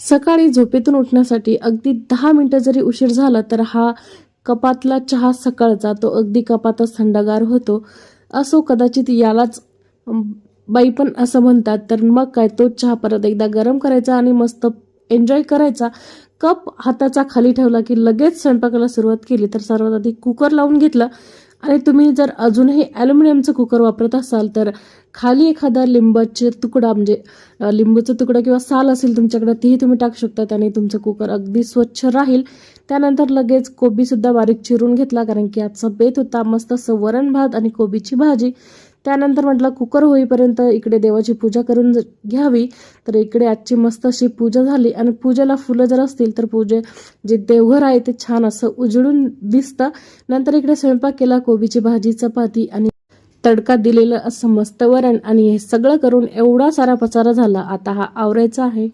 सकाळी झोपेतून उठण्यासाठी अगदी दहा मिनटं जरी उशीर झाला तर हा कपातला चहा सकाळचा तो अगदी कपातच थंडगार होतो. असो कदाचित यालाच बाई पण असं म्हणतात तर मग काय तो चहा परत एकदा गरम करायचा आणि मस्त एन्जॉय करायचा. कप हाताचा खाली ठेवला की लगेच स्वयंपाकाला सुरुवात केली तर सर्वात आधी कुकर लावून घेतलं. आणि तुम्ही जर अजूनही ॲल्युमिनियमचं कुकर वापरत असाल तर खाली एखादा लिंबाचे तुकडा म्हणजे लिंबूचा तुकडा किंवा साल असेल तुमच्याकडे तीही तुम्ही टाकू शकतात आणि तुमचं कुकर अगदी स्वच्छ राहील. त्यानंतर लगेच कोबीसुद्धा बारीक चिरून घेतला कारण की आजचा बेत होता मस्त वरण भात आणि कोबीची भाजी. त्यानंतर म्हटलं कुकर होईपर्यंत इकडे देवाची पूजा करून घ्यावी. तर इकडे आजची मस्त अशी पूजा झाली. आणि पूजेला फुलं जर असतील तर पूजे जे देवघर आहे ते छान असं उजळून दिसतं. नंतर इकडे स्वयंपाक केला कोबीची भाजी चपाती आणि तडका दिलेलं असं मस्त वरण. आणि हे सगळं करून एवढा सारा पसारा झाला. आता हा आवरायचा आहे.